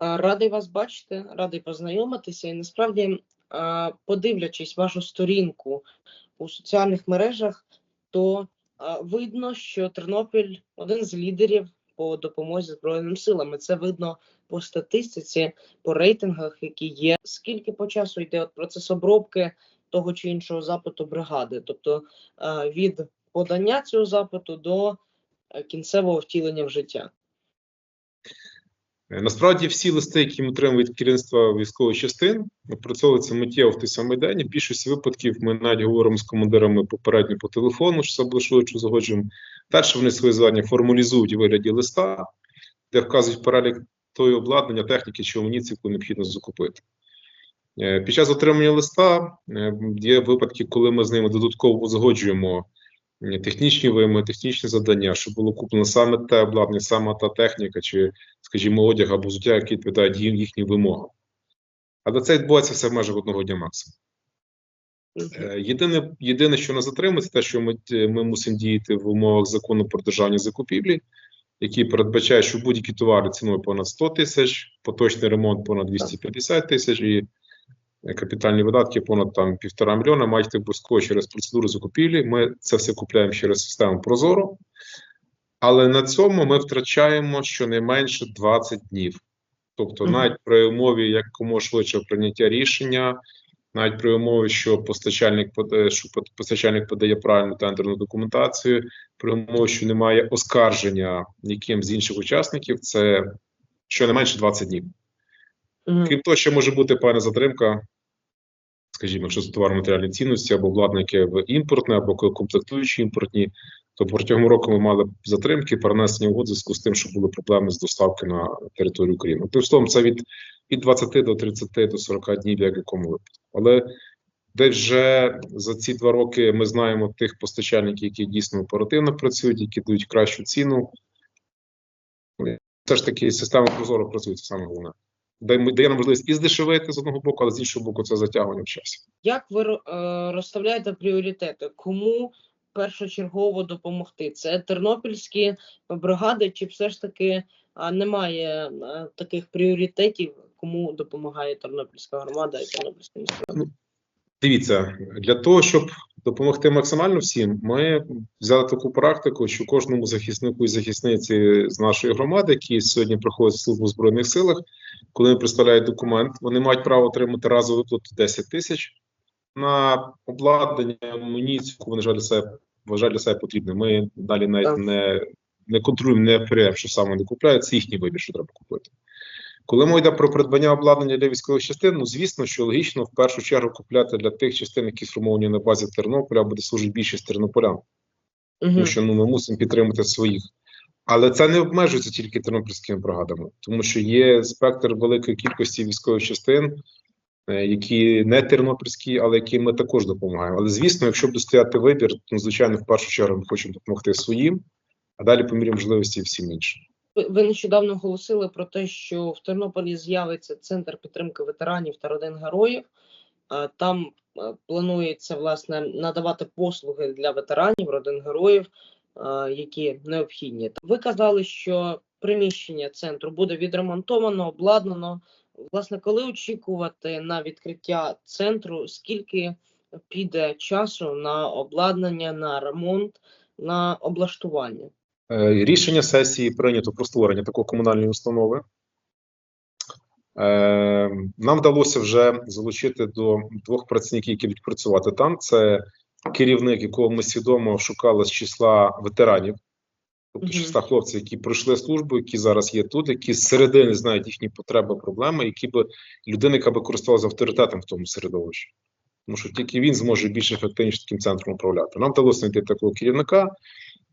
Радий вас бачити, радий познайомитися. І насправді, подивлячись вашу сторінку у соціальних мережах, то видно, що Тернопіль один з лідерів по допомозі Збройним силам. Це видно по статистиці, по рейтингах, які є. Скільки по часу йде процес обробки того чи іншого запиту бригади, тобто від подання цього запиту до кінцевого втілення в життя. Е, Насправді всі листи, які ми отримуємо від керівництва військових частин, опрацьовуються миттєво в той самий день. В більшості випадків ми навіть говоримо з командирами попередньо по телефону, що це буде швидше загоджуємо. Далі вони свої завдання формалізують у вигляді листа, де вказують перелік тої обладнання, техніки чи амуніції, яку необхідно закупити. Е, Під час отримання листа е, є випадки, коли ми з ними додатково узгоджуємо технічні вимоги, технічні завдання, щоб було куплено саме те обладнання, саме та техніка, чи, скажімо, одяг або взуття, які відповідають їм їхнім вимогам. Але це відбувається все в межах одного дня максимум. Е, Єдине, єдине, що нас затримує, це те, що ми, е, ми мусимо діяти в умовах закону про державні закупівлі, який передбачає, що будь-які товари ціною понад 100 тисяч, поточний ремонт понад 250 тисяч і е, капітальні видатки понад там півтора мільйона мають обов'язково через процедуру закупівлі. Ми це все купляємо через систему Прозоро, але на цьому ми втрачаємо щонайменше 20 днів. Тобто, навіть при умові якомога швидшого прийняття рішення, навіть при умові, що постачальник пода- що по- постачальник подає правильну тендерну документацію, при умові, що немає оскарження яким з інших учасників, це щонайменше 20 днів. Крім того, ще може бути певна затримка, скажімо, якщо це товар матеріальної цінності або обладнання, яке в імпортне, або комплектуючі імпортні, то протягом року ми мали затримки, перенесення угод в зв'язку з тим, що були проблеми з доставки на територію України. Тим словом, це від, від 20 до 30 до 40 днів, як якому випадку. Але десь вже за ці два роки ми знаємо тих постачальників, які дійсно оперативно працюють, які дають кращу ціну. Все ж таки система Прозоро працює, це саме головне. Дає нам можливість і здешевити з одного боку, але з іншого боку, це затягування в часі. Як ви е, розставляєте пріоритети? Кому першочергово допомогти? Це тернопільські бригади, чи все ж таки немає е, таких пріоритетів, кому допомагає тернопільська громада і тернопільська міська? Дивіться, для того, щоб допомогти максимально всім, ми взяли таку практику, що кожному захиснику і захисниці з нашої громади, які сьогодні проходять службу в Збройних силах, коли представляють документ, вони мають право отримати разову виплату 10 тисяч на обладнання, амуніцію, яку вони для себе, вважають для себе потрібним. Ми далі навіть Так. не, не контролюємо, не перевіряємо, що саме вони купляють, це їхній вибір, що треба купити. Коли мова йде про придбання обладнання для військових частин, ну звісно, що логічно в першу чергу купляти для тих частин, які сформовані на базі Тернополя, або де служить більшість тернополян, Мгм. тому що ну ми мусимо підтримати своїх. Але це не обмежується тільки тернопільськими бригадами, тому що є спектр великої кількості військових частин, які не тернопільські, але які ми також допомагаємо. Але звісно, якщо буде стояти вибір, то звичайно в першу чергу ми хочемо допомогти своїм, а далі по мірі можливості всім іншим. Ви- Ви нещодавно оголосили про те, що в Тернополі з'явиться центр підтримки ветеранів та родин героїв. Там е, планується власне надавати послуги для ветеранів, родин героїв, які необхідні. Ви казали, що приміщення центру буде відремонтовано, обладнано. Власне, коли очікувати на відкриття центру, скільки піде часу на обладнання, на ремонт, на облаштування? Е, Рішення сесії прийнято про створення такої комунальної установи. Е, Нам вдалося вже залучити до двох працівників, які будуть працювати там. Це керівник, якого ми свідомо шукали з числа ветеранів, тобто Мгм. з числа хлопців, які пройшли службу, які зараз є тут, які з середини знають їхні потреби, проблеми, які би людина, яка би користувалася авторитетом в тому середовищі. Тому що тільки він зможе більш ефективніше таким центром управляти. Нам вдалося знайти такого керівника.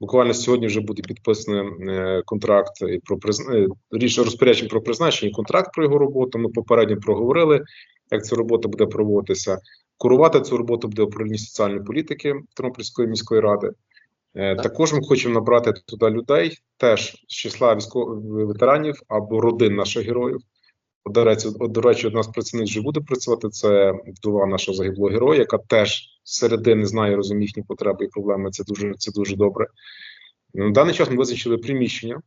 Буквально сьогодні вже буде підписаний е, контракт про призна... е, рішення розпорядження про призначення контракт про його роботу. Ми попередньо проговорили, як ця робота буде проводитися. Курувати цю роботу буде управління соціальної політики Тернопільської міської ради. Е, Так. Також ми хочемо набрати туди людей, теж з числа військових ветеранів або родин наших героїв. До речі, до речі, одна з працівниць вже буде працювати. Це вдова нашого загиблого героя, яка теж середини знає, розуміє їхні потреби і проблеми. Це дуже, це дуже добре. На даний час ми визначили приміщення,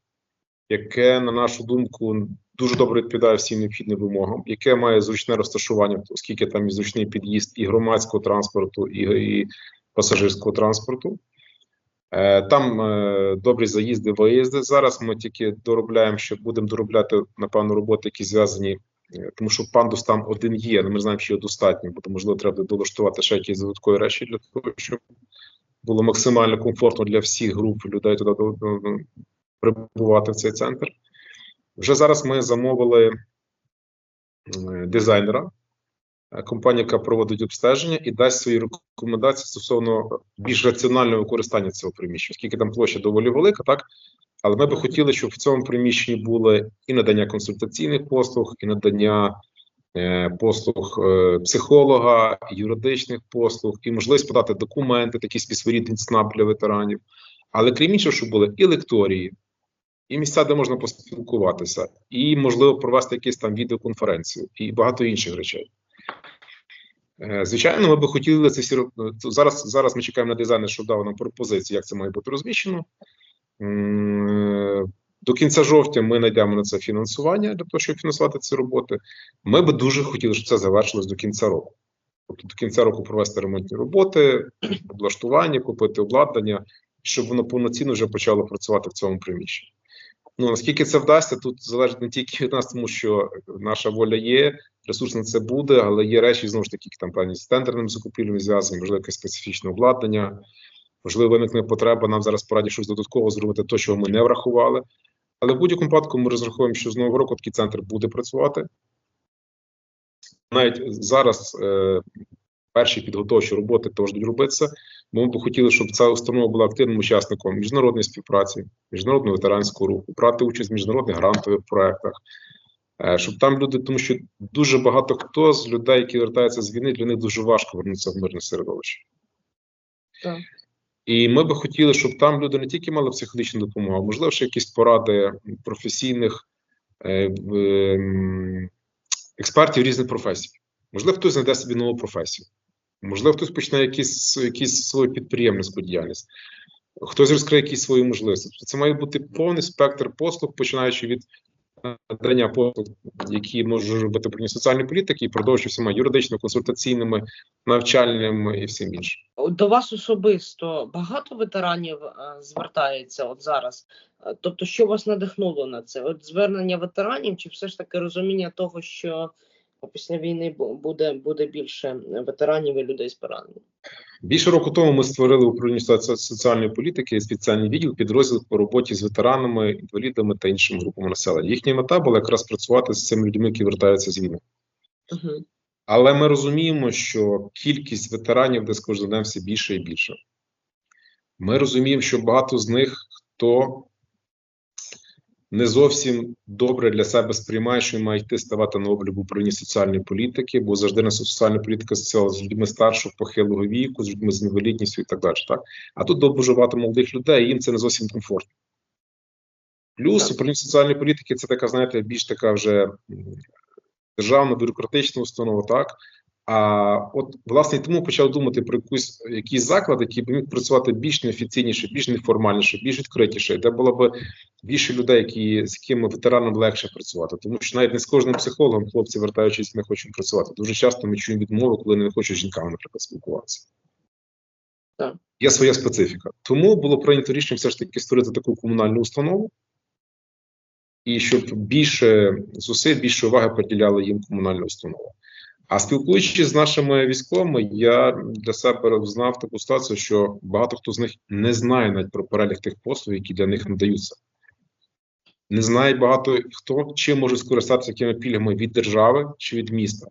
яке, на нашу думку, дуже добре відповідає всім необхідним вимогам, яке має зручне розташування, оскільки там і зручний під'їзд і громадського транспорту, і, і пасажирського транспорту. Е, Там е, добрі заїзди, виїзди. Зараз ми тільки доробляємо, що будемо доробляти, напевно, роботи, які зв'язані, е, тому що пандус там один є, але ми знаємо, що його достатньо, бо можливо треба долаштувати ще якісь додаткові речі для того, щоб було максимально комфортно для всіх груп людей туди прибувати в цей центр. Вже зараз ми замовили дизайнера, компанія, яка проводить обстеження і дасть свої рекомендації стосовно більш раціонального використання цього приміщення, оскільки там площа доволі велика, так? Але ми би хотіли, щоб в цьому приміщенні були і надання консультаційних послуг, і надання е, послуг е, психолога, юридичних послуг, і можливість подати документи, такі співсворідний ЦНАП для ветеранів. Але крім іншого, щоб були і лекторії, і місця, де можна поспілкуватися, і можливо провести якісь там відеоконференцію, і багато інших речей. Е, Звичайно, ми би хотіли це всі зараз. Зараз ми чекаємо на дизайнер, щоб дав нам пропозиції, як це має бути розміщено. Е, До кінця жовтня ми знайдемо на це фінансування для того, щоб фінансувати ці роботи. Ми би дуже хотіли, щоб це завершилось до кінця року. Тобто до кінця року провести ремонтні роботи, облаштування, купити обладнання, щоб воно повноцінно вже почало працювати в цьому приміщенні. Ну наскільки це вдасться, тут залежить не тільки від нас, тому що наша воля є, ресурс на це буде, але є речі знову ж таки, там певні з тендерними закупівлями зв'язані, можливо, якесь специфічне обладнання, можливо, виникне потреба нам зараз пораді щось додатково зробити, то, чого ми не врахували. Але в будь-якому випадку ми розраховуємо, що з нового року такий центр буде працювати. Навіть зараз е, перші підготовчі роботи теж будуть робитися. Ми б хотіли, щоб ця установа була активним учасником міжнародної співпраці, міжнародного ветеранського руху, брати участь в міжнародних грантових проектах, е, щоб там люди, тому що дуже багато хто з людей, які вертаються з війни, для них дуже важко вернутися в мирне середовище. Так. І ми би хотіли, щоб там люди не тільки мали психологічну допомогу, а можливо, ще якісь поради професійних е, ем, експертів різних професій. Можливо, хтось знайде собі нову професію. Можливо, хтось почне якісь, якісь свою підприємницьку діяльність, хтось розкриє якісь свої можливості. Це має бути повний спектр послуг, починаючи від надання послуг, які можуть робити управління соціальної політики, і продовжуючи всіма юридично, консультаційними, навчальними і всім іншим. До вас особисто багато ветеранів е, звертається от зараз. Е, Тобто, що вас надихнуло на це? От звернення ветеранів, чи все ж таки розуміння того, що після війни буде, буде більше ветеранів і людей з пораненням? Більше року тому ми створили управління соці- соціальної політики спеціальний відділ підрозділ по роботі з ветеранами, інвалідами та іншими групами населення. Їхня мета була якраз працювати з цими людьми, які вертаються з війни. Угу. Але ми розуміємо, що кількість ветеранів десь кожен день все більше і більше. Ми розуміємо, що багато з них хто не зовсім добре для себе сприймає, що має йти ставати на облік управлінні соціальної політики, бо завжди на соціальна політика з людьми старшого похилого віку, з людьми з інвалідністю і так далі. Так? А тут дуже багато молодих людей, і їм це не зовсім комфортно. Плюс управління соціальної політики це така, знаєте, більш така вже державна бюрократична установа, так. А от власне тому почав думати про якусь якийсь заклад, який б міг працювати більш неофіційніше, більш неформальніше, більш відкритіше, де було б більше людей, які з якими ветеранам легше працювати. Тому що навіть не з кожним психологом хлопці, вертаючись, не хочуть працювати. Дуже часто ми чуємо відмови, коли не хочуть з жінками, наприклад, спілкуватися. Так. Є своя специфіка. Тому було прийнято рішення все ж таки створити таку комунальну установу, і щоб більше зусиль, більше уваги приділяла їм комунальна установа. А спілкуючись з нашими військовими, я для себе знав таку ситуацію, що багато хто з них не знає навіть про перелік тих послуг, які для них надаються. Не знає багато хто чим може скористатися якими пільгами від держави чи від міста.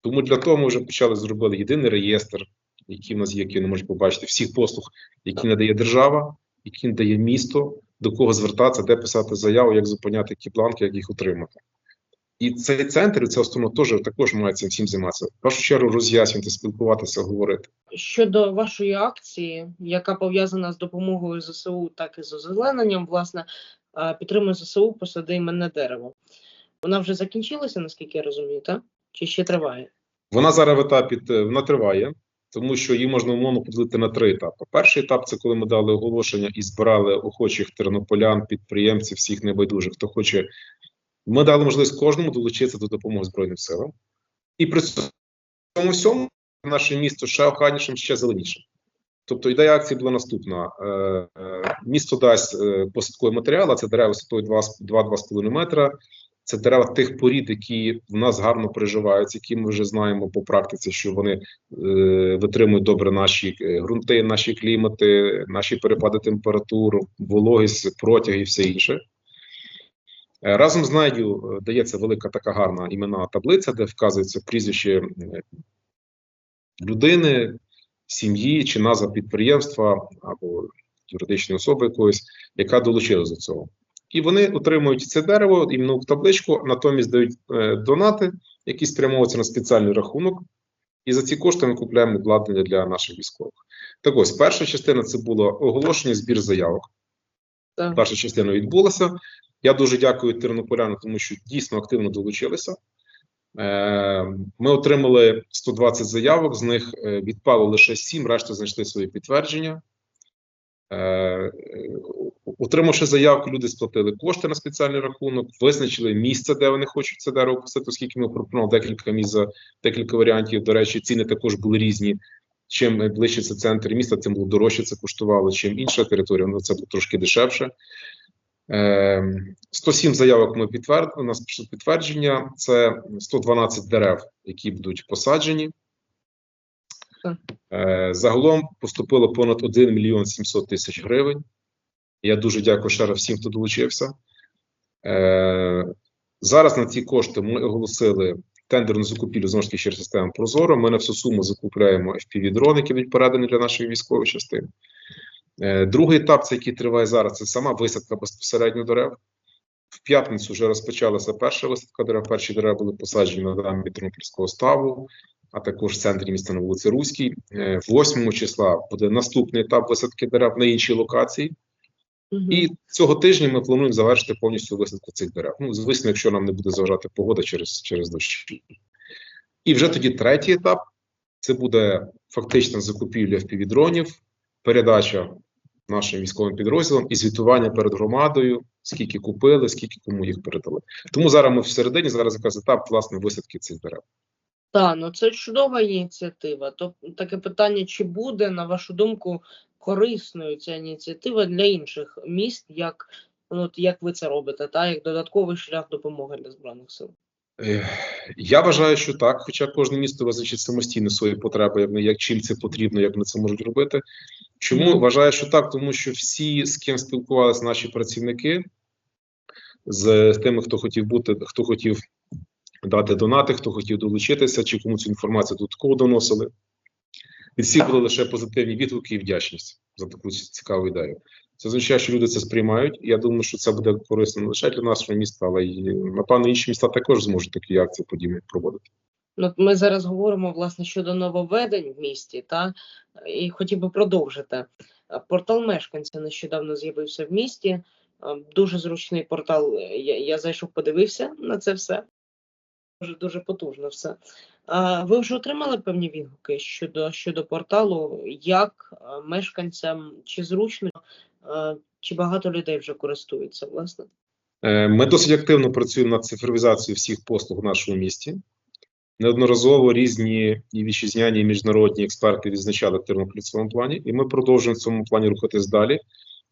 Тому для того ми вже почали зробити єдиний реєстр, який в нас є, який не може побачити, всіх послуг, які надає держава, які надає місто, до кого звертатися, де писати заяву, як зупиняти які бланки, як їх отримати. І цей центр, і ця установа теж також має цим всім займатися. В першу чергу роз'яснювати, спілкуватися, говорити. Щодо вашої акції, яка пов'язана з допомогою ЗСУ, так і з озелененням, власне, е, підтримує ЗСУ посади мене дерево. Вона вже закінчилася, наскільки я розумію, так? Чи ще триває? Вона зараз в етапі е, вона триває, тому що її можна умовно поділити на три етапи. Перший етап це коли ми дали оголошення і збирали охочих тернополян, підприємців, всіх небайдужих, хто хоче Ми дали можливість кожному долучитися до допомоги Збройним силам. І при цьому всьому наше місто ще охайнішим, ще зеленішим. Тобто ідея акції була наступна: Е, е, місто дасть е, посадковий матеріал, а це дерева висотою 2-2,5 метра. Це дерева тих порід, які в нас гарно приживаються, які ми вже знаємо по практиці, що вони е, витримують добре наші ґрунти, наші клімати, наші перепади температур, вологість, протяг і все інше. Е, Разом з нею е, дається велика така гарна іменна таблиця, де вказується прізвище е, людини, сім'ї чи назва підприємства або юридичної особи якоїсь, яка долучилась до цього. І вони отримують це дерево іменно в табличку, натомість дають донати, які спрямовуються на спеціальний рахунок. І за ці кошти ми купуємо обладнання для наших військових. Так ось, перша частина це було оголошення збір заявок. Так. Перша частина відбулася. Я дуже дякую тернополянам, тому що дійсно активно долучилися. Е, Ми отримали 120 заявок, з них е, відпало лише 7, решта знайшли свої підтвердження. Е, Отримавши заявку, люди сплатили кошти на спеціальний рахунок, визначили місце, де вони хочуть це дерево посадити, оскільки ми пропонували декілька місць, декілька варіантів. До речі, ціни також були різні. Чим ближче це центр міста, тим було дорожче це коштувало, чим інша територія, ну це було трошки дешевше. Е, 107 заявок ми підтвердили. У нас пішло підтвердження. Це 112 дерев, які будуть посаджені. Е, Загалом поступило понад 1 мільйон 700 тисяч гривень. Я дуже дякую ще раз всім, хто долучився. Е, Зараз на ці кошти ми оголосили тендерну закупівлю знову ж таки через систему Прозоро. Ми на всю суму закупляємо FPV-дрони, які будуть передані для нашої військової частини. Е, Другий етап, це який триває зараз, це сама висадка безпосередньо дерев. В п'ятницю вже розпочалася перша висадка дерев. Перші дерева були посаджені на дамбі Тернопільського ставу, а також в центрі міста на вулиці Руській. Е, 8 числа буде наступний етап висадки дерев на іншій локації. І цього тижня ми плануємо завершити повністю висадку цих дерев. Ну, звісно, якщо нам не буде заважати погода через, через дощі. І вже тоді третій етап це буде фактична закупівля впівдронів, передача нашим військовим підрозділам і звітування перед громадою, скільки купили, скільки кому їх передали. Тому зараз ми всередині, зараз якраз етап власне висадки цих дерев. Так, ну це чудова ініціатива. То таке питання, чи буде, на вашу думку, корисною ця ініціатива для інших міст, як, ну, от як ви це робите, та як додатковий шлях допомоги для Збройних сил? Я вважаю, що так, хоча кожне місто визначить самостійно свої потреби, як, як чим це потрібно, як вони це можуть робити. Чому вважаю, що так? Тому що всі, з ким спілкувалися наші працівники, з, тими, хто хотів бути, хто хотів дати донати, хто хотів долучитися, чи кому цю інформацію додатково доносили. Від всіх були лише позитивні відгуки і вдячність за таку цікаву ідею. Це означає, що люди це сприймають. і Я думаю, що це буде корисно не лише для нашого міста, але й напевно інші міста також зможуть такі акції подібні проводити. Ну, ми зараз говоримо власне щодо нововведень в місті, та і хотів би продовжити. Портал мешканця нещодавно з'явився в місті. Е, Дуже зручний портал. Я, я зайшов, подивився на це все. Дуже дуже потужно все. А ви вже отримали певні відгуки щодо щодо порталу, як е, мешканцям чи зручно, чи багато людей вже користуються, власне? Е, Ми досить активно працюємо над цифровізацією всіх послуг в нашому місті. Неодноразово різні і вітчизняні, і міжнародні експерти відзначали Тернопіль в цьому плані, і ми продовжуємо в цьому плані рухатись далі,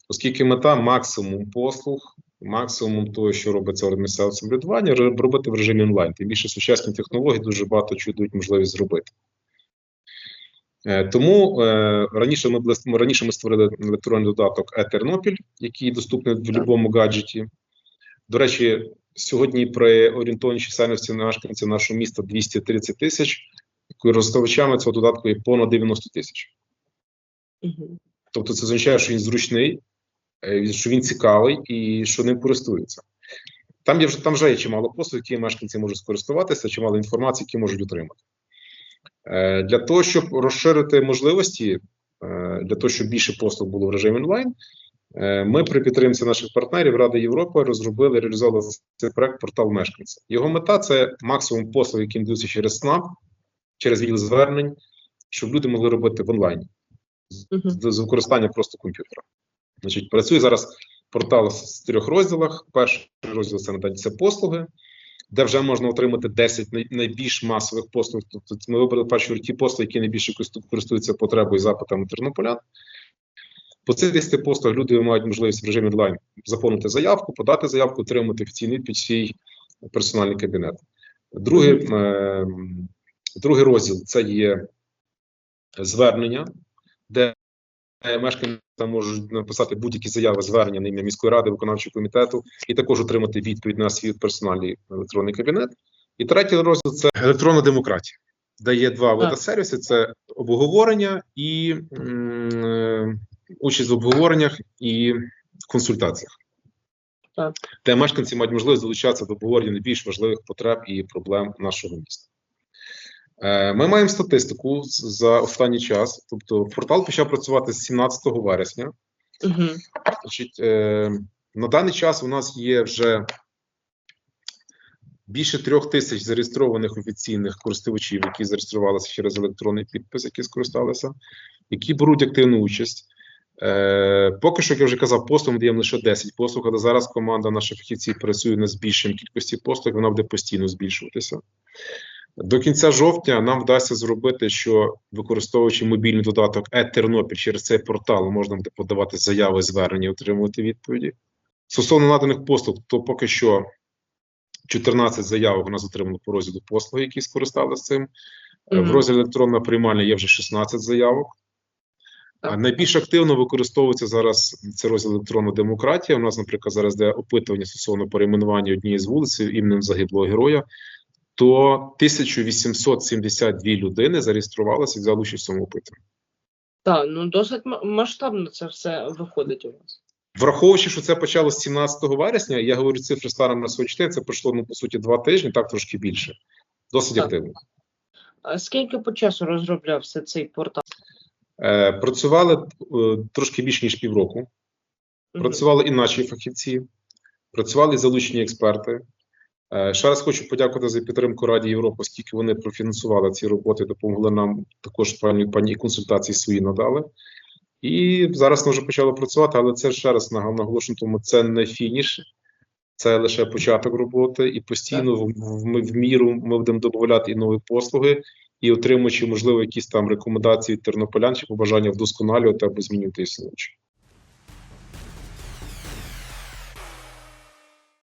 оскільки мета максимум послуг, максимум того, що робиться орган місцевого самоврядування, робити в режимі онлайн. Тим більше сучасні технології дуже багато чого можливість зробити. Е, Тому е, раніше ми були- раніше ми створили електронний додаток е-Тернопіль, який доступний в будь-якому гаджеті. До речі, сьогодні при орієнтовній чисельності мешканців нашого міста 230 тисяч, користувачами цього додатку є понад 90 тисяч. Угу. Тобто це означає, що він зручний, е, що він цікавий і що ним користуються. Там є там вже є чимало послуг, які мешканці можуть скористуватися, чимало інформації, які можуть отримати. Е, Для того, щоб розширити можливості, е, для того, щоб більше послуг було в режимі онлайн, е, ми при підтримці наших партнерів Ради Європи розробили реалізовували цей проект портал мешканця. Його мета це максимум послуг, які надаються через СНАП, через відділ звернень, щоб люди могли робити в онлайні з, використання просто комп'ютера. Значить, працює зараз Портал з трьох розділах. Перший розділ це надання це послуги, де вже можна отримати 10 найбільш масових послуг. Тобто ми вибрали перші ті послуги, які найбільше користуються потребою і запитами тернополян. По цих 10 послуг люди мають можливість в режимі онлайн заповнити заявку, подати заявку, отримати офіційний під свій персональний кабінет. Другий, е, другий розділ це є звернення, мешканці можуть написати будь-які заяви звернення на ім'я міської ради, виконавчого комітету, і також отримати відповідь на свій персональний електронний кабінет. І третій розділ це електронна демократія, де є два види Так. сервісів: це обговорення і м, е, участь в обговореннях і консультаціях. Так. Де мешканці мають можливість долучатися до обговорення найбільш важливих потреб і проблем нашого міста. Е, Ми маємо статистику за останній час. Тобто, портал почав працювати з 17 вересня. Угу. Значить, е, на даний час у нас є вже більше трьох тисяч зареєстрованих офіційних користувачів, які зареєструвалися через електронний підпис, які скористалися, які беруть активну участь. Е, поки що, як я вже казав, послуг ми даємо лише 10 послуг, але зараз команда наших фахівців працює над збільшенням кількості послуг, вона буде постійно збільшуватися. До кінця жовтня нам вдасться зробити, що використовуючи мобільний додаток «Е-Тернопіль» через цей портал можна буде подавати заяви, звернення, отримувати відповіді. Стосовно наданих послуг, то поки що 14 заявок у нас отримано по розділу послуги, які скористалися цим. Е, В Мгм. розділі електронна приймальня є вже 16 заявок. Так. найбільш активно використовується зараз це розділ електронна демократія. У нас, наприклад, зараз де опитування стосовно перейменування однієї з вулиць іменем загиблого героя. То 1872 людини зареєструвалися і взяли участь в цьому опитуванні. Так, ну досить масштабно це все виходить у вас. Враховуючи, що це почалося 17 вересня, я говорю цифри станом на сьогодні, це пройшло ну, по суті два тижні, так трошки більше. Досить Так. активно. А скільки по часу розроблявся цей портал? Е, працювали е, трошки більше ніж півроку. Працювали і наші фахівці, працювали залучені експерти. Е, Ще раз хочу подякувати за підтримку Раді Європи, оскільки вони профінансували ці роботи, допомогли нам також пані пані консультації свої надали. І зараз ми вже почали працювати, але це ще раз наг- наголошую, тому це не фініш, це лише початок роботи, і постійно в, в, в міру ми будемо додавати і нові послуги, і отримуючи, можливо, якісь там рекомендації від тернополян чи побажання вдосконалювати або змінювати існуючі.